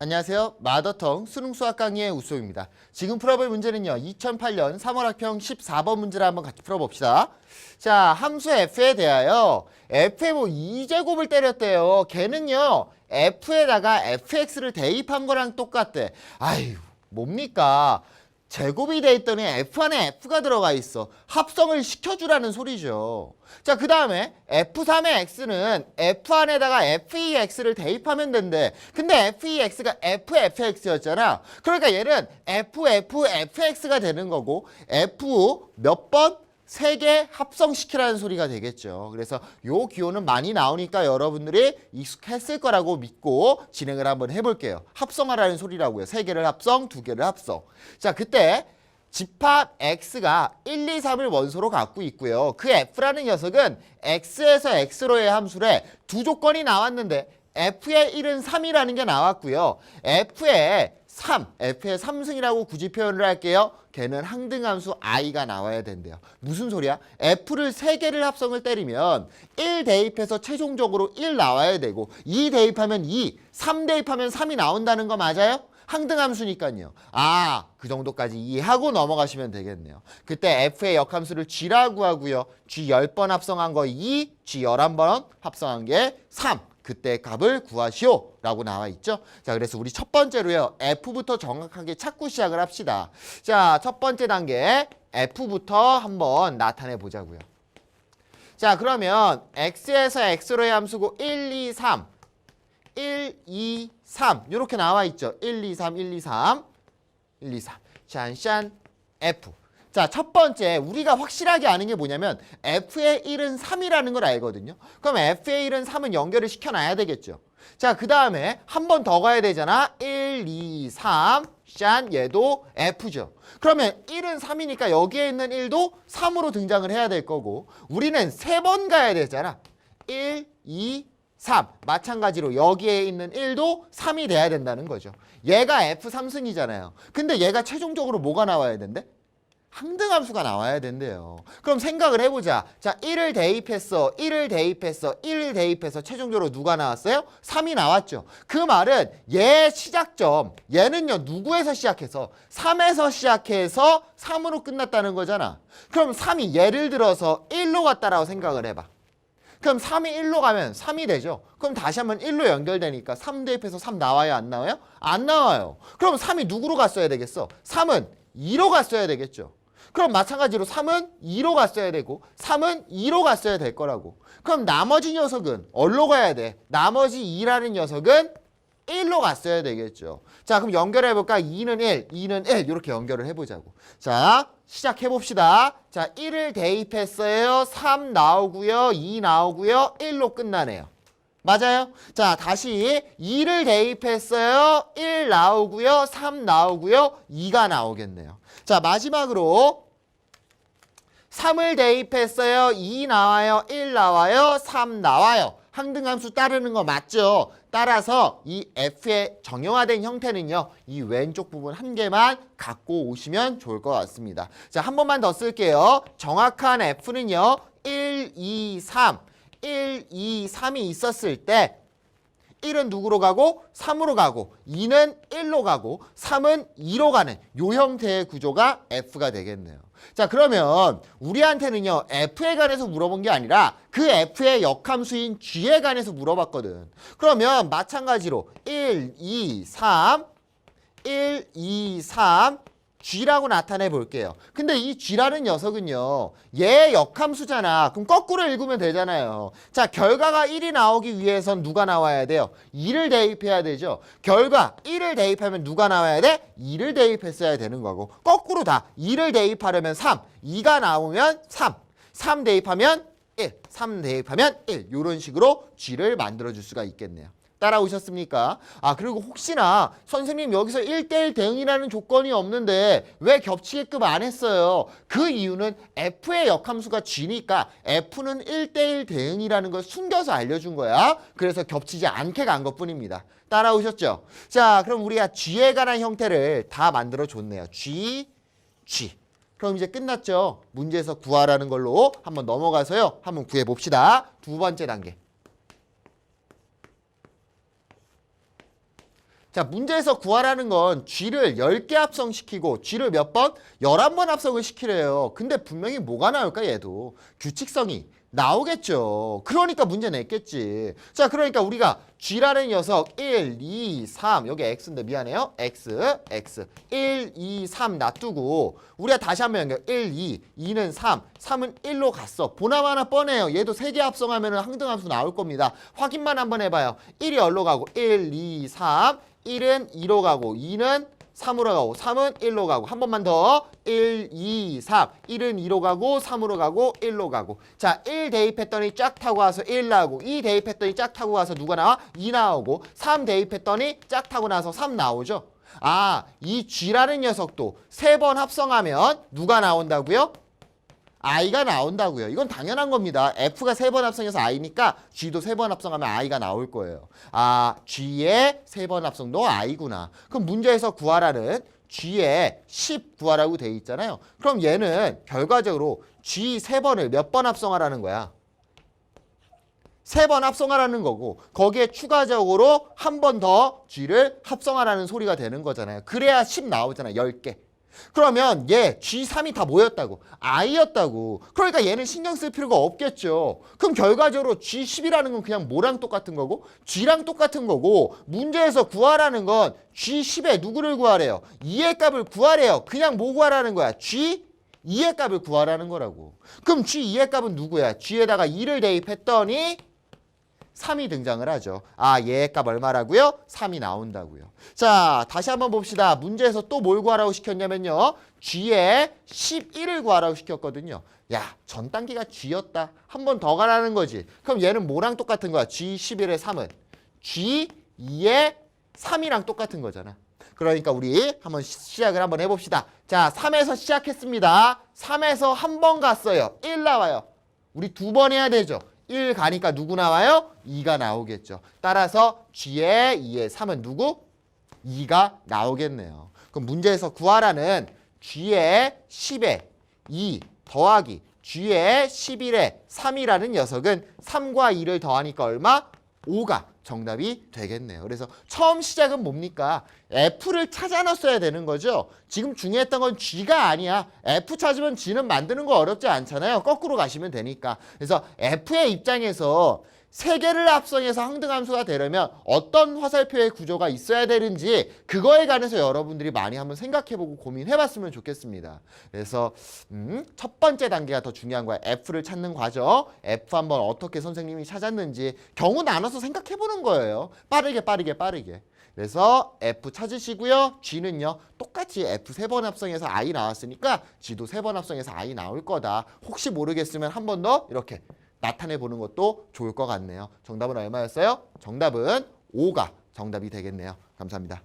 안녕하세요. 마더텅 수능 수학 강의의 우수입니다. 지금 풀어볼 문제는요. 2008년 3월 학평 14번 문제를 한번 같이 풀어봅시다. 자, 함수 f에 대하여 f의 뭐 2제곱을 때렸대요. 걔는요. f에다가 fx를 대입한 거랑 똑같대. 아유, 뭡니까? 제곱이 돼 있더니 f 안에 f가 들어가 있어. 합성을 시켜주라는 소리죠. 자, 그 다음에 f3의 x는 f 안에다가 fex를 대입하면 된대. 근데 fex가 ffx였잖아. 그러니까 얘는 ffx가 되는 거고 f 몇 번? 세 개 합성시키라는 소리가 되겠죠. 그래서 요 기호는 많이 나오니까 여러분들이 익숙했을 거라고 믿고 진행을 한번 해볼게요. 합성하라는 소리라고요. 세 개를 합성, 두 개를 합성. 자, 그때 집합 x가 1, 2, 3을 원소로 갖고 있고요. 그 f라는 녀석은 x에서 x로의 함수래 두 조건이 나왔는데 f의 1은 3이라는 게 나왔고요. f의 3, f의 3승이라고 굳이 표현을 할게요. 걔는 항등함수 i가 나와야 된대요. 무슨 소리야? f를 3개를 합성을 때리면 1 대입해서 최종적으로 1 나와야 되고 2 대입하면 2, 3 대입하면 3이 나온다는 거 맞아요? 항등함수니까요. 아, 그 정도까지 이해하고 넘어가시면 되겠네요. 그때 f의 역함수를 g라고 하고요. g 10번 합성한 거 2, g 11번 합성한 게 3. 그때 값을 구하시오 라고 나와 있죠. 자, 그래서 우리 첫 번째로요. F부터 정확하게 찾고 시작을 합시다. 자, 첫 번째 단계 F부터 한번 나타내 보자고요. 자, 그러면 X에서 X로의 함수고 1, 2, 3 1, 2, 3 이렇게 나와 있죠. 1, 2, 3, 1, 2, 3 1, 2, 3 샨샨 F 자, 첫 번째 우리가 확실하게 아는 게 뭐냐면 f의 1은 3이라는 걸 알거든요. 그럼 f의 1은 3은 연결을 시켜놔야 되겠죠. 자, 그 다음에 한 번 더 가야 되잖아. 1, 2, 3, 짠 얘도 f죠. 그러면 1은 3이니까 여기에 있는 1도 3으로 등장을 해야 될 거고 우리는 세 번 가야 되잖아. 1, 2, 3. 마찬가지로 여기에 있는 1도 3이 돼야 된다는 거죠. 얘가 f3승이잖아요. 근데 얘가 최종적으로 뭐가 나와야 된대? 항등함수가 나와야 된대요. 그럼 생각을 해보자. 자, 1을 대입했어. 1을 대입했어. 1을 대입해서 최종적으로 누가 나왔어요? 3이 나왔죠. 그 말은 얘 시작점, 얘는요, 누구에서 시작해서? 3에서 시작해서 3으로 끝났다는 거잖아. 그럼 3이 예를 들어서 1로 갔다라고 생각을 해봐. 그럼 3이 1로 가면 3이 되죠. 그럼 다시 한번 1로 연결되니까 3 대입해서 3 나와요? 안 나와요? 안 나와요. 그럼 3이 누구로 갔어야 되겠어? 3은 2로 갔어야 되겠죠. 그럼 마찬가지로 3은 2로 갔어야 되고 3은 2로 갔어야 될 거라고. 그럼 나머지 녀석은 어디로 가야 돼? 나머지 2라는 녀석은 1로 갔어야 되겠죠. 자, 그럼 연결해 볼까? 2는 1, 2는 1 이렇게 연결을 해보자고. 자, 시작해 봅시다. 자, 1을 대입했어요. 3 나오고요. 2 나오고요. 1로 끝나네요. 맞아요? 자, 다시 2를 대입했어요. 1 나오고요. 3 나오고요. 2가 나오겠네요. 자, 마지막으로 3을 대입했어요. 2 나와요. 1 나와요. 3 나와요. 항등함수 따르는 거 맞죠? 따라서 이 f의 정형화된 형태는요. 이 왼쪽 부분 한 개만 갖고 오시면 좋을 것 같습니다. 자, 한 번만 더 쓸게요. 정확한 f는요. 1, 2, 3. 1, 2, 3이 있었을 때 1은 누구로 가고 3으로 가고 2는 1로 가고 3은 2로 가는 요 형태의 구조가 F가 되겠네요. 자 그러면 우리한테는요 F에 관해서 물어본 게 아니라 그 F의 역함수인 G에 관해서 물어봤거든. 그러면 마찬가지로 1, 2, 3 1, 2, 3 G라고 나타내 볼게요. 근데 이 G라는 녀석은요. 얘 역함수잖아. 그럼 거꾸로 읽으면 되잖아요. 자, 결과가 1이 나오기 위해선 누가 나와야 돼요? 2를 대입해야 되죠. 결과 1을 대입하면 누가 나와야 돼? 2를 대입했어야 되는 거고. 거꾸로 다 2를 대입하려면 3, 2가 나오면 3, 3 대입하면 1, 3 대입하면 1. 이런 식으로 G를 만들어 줄 수가 있겠네요. 따라오셨습니까? 아 그리고 혹시나 선생님 여기서 1대1 대응이라는 조건이 없는데 왜 겹치게끔 안 했어요? 그 이유는 F의 역함수가 G니까 F는 1대1 대응이라는 걸 숨겨서 알려준 거야. 그래서 겹치지 않게 간 것뿐입니다. 따라오셨죠? 자 그럼 우리가 G에 관한 형태를 다 만들어 줬네요. G, G. 그럼 이제 끝났죠? 문제에서 구하라는 걸로 한번 넘어가서요. 한번 구해 봅시다. 두 번째 단계. 자, 문제에서 구하라는 건 G를 10개 합성시키고 G를 몇 번? 11번 합성을 시키래요. 근데 분명히 뭐가 나올까 얘도? 규칙성이 나오겠죠. 그러니까 문제 냈겠지. 자, 그러니까 우리가 G라는 녀석 1, 2, 3 여기 X인데 미안해요. X, X 1, 2, 3 놔두고 우리가 다시 한번 연결 1, 2, 2는 3, 3은 1로 갔어. 보나마나 뻔해요. 얘도 세개 합성하면 항등함수 나올 겁니다. 확인만 한번 해봐요. 1이 얼로 가고 1, 2, 3 1은 2로 가고 2는 3으로 가고 3은 1로 가고. 한 번만 더. 1, 2, 3 1은 2로 가고 3으로 가고 1로 가고. 자1 대입했더니 쫙 타고 와서 1 나오고 2 대입했더니 쫙 타고 와서 누가 나와? 2 나오고 3 대입했더니 쫙 타고 나서 3 나오죠. 아 이 G라는 녀석도 세 번 합성하면 누가 나온다고요? I가 나온다고요. 이건 당연한 겁니다. f가 세 번 합성해서 i니까 g도 세 번 합성하면 i가 나올 거예요. 아, g의 세 번 합성도 i구나. 그럼 문제에서 구하라는 g의 10 구하라고 돼 있잖아요. 그럼 얘는 결과적으로 g 세 번을 몇 번 합성하라는 거야? 세 번 합성하라는 거고 거기에 추가적으로 한 번 더 g를 합성하라는 소리가 되는 거잖아요. 그래야 10 나오잖아. 10개. 그러면 얘 G3이 다 뭐였다고? I였다고. 그러니까 얘는 신경 쓸 필요가 없겠죠. 그럼 결과적으로 G10이라는 건 그냥 뭐랑 똑같은 거고 G랑 똑같은 거고 문제에서 구하라는 건 G10에 누구를 구하래요? 2의 값을 구하래요. 그냥 뭐 구하라는 거야? G 2의 값을 구하라는 거라고. 그럼 G2의 값은 누구야? G에다가 2를 대입했더니 3이 등장을 하죠. 아, 얘의 값 얼마라고요? 3이 나온다고요. 자, 다시 한번 봅시다. 문제에서 또 뭘 구하라고 시켰냐면요. G에 11을 구하라고 시켰거든요. 야, 전 단계가 G였다. 한 번 더 가라는 거지. 그럼 얘는 뭐랑 똑같은 거야? G11의 3은 G2의 3이랑 똑같은 거잖아. 그러니까 우리 한번 시- 시작을 한번 해봅시다. 자, 3에서 시작했습니다. 3에서 한 번 갔어요. 1 나와요. 우리 두 번 해야 되죠. 1 가니까 누구 나와요? 2가 나오겠죠. 따라서 G의 2의 3은 누구? 2가 나오겠네요. 그럼 문제에서 구하라는 G의 10에 2 더하기 G의 11에 3이라는 녀석은 3과 2를 더하니까 얼마? 5가 정답이 되겠네요. 그래서 처음 시작은 뭡니까? F를 찾아 놨어야 되는 거죠. 지금 중요했던 건 G가 아니야. F 찾으면 G는 만드는 거 어렵지 않잖아요. 거꾸로 가시면 되니까. 그래서 F의 입장에서 세 개를 합성해서 항등함수가 되려면 어떤 화살표의 구조가 있어야 되는지 그거에 관해서 여러분들이 많이 한번 생각해보고 고민해봤으면 좋겠습니다. 그래서 음, 첫 번째 단계가 더 중요한 거야. F를 찾는 과정. F 한번 어떻게 선생님이 찾았는지 경우 나눠서 생각해보는 거예요. 빠르게 빠르게 빠르게. 그래서 F 찾으시고요. G는요. 똑같이 F 세 번 합성해서 I 나왔으니까 G도 세 번 합성해서 I 나올 거다. 혹시 모르겠으면 한 번 더 이렇게 나타내 보는 것도 좋을 것 같네요. 정답은 얼마였어요? 정답은 5가 정답이 되겠네요. 감사합니다.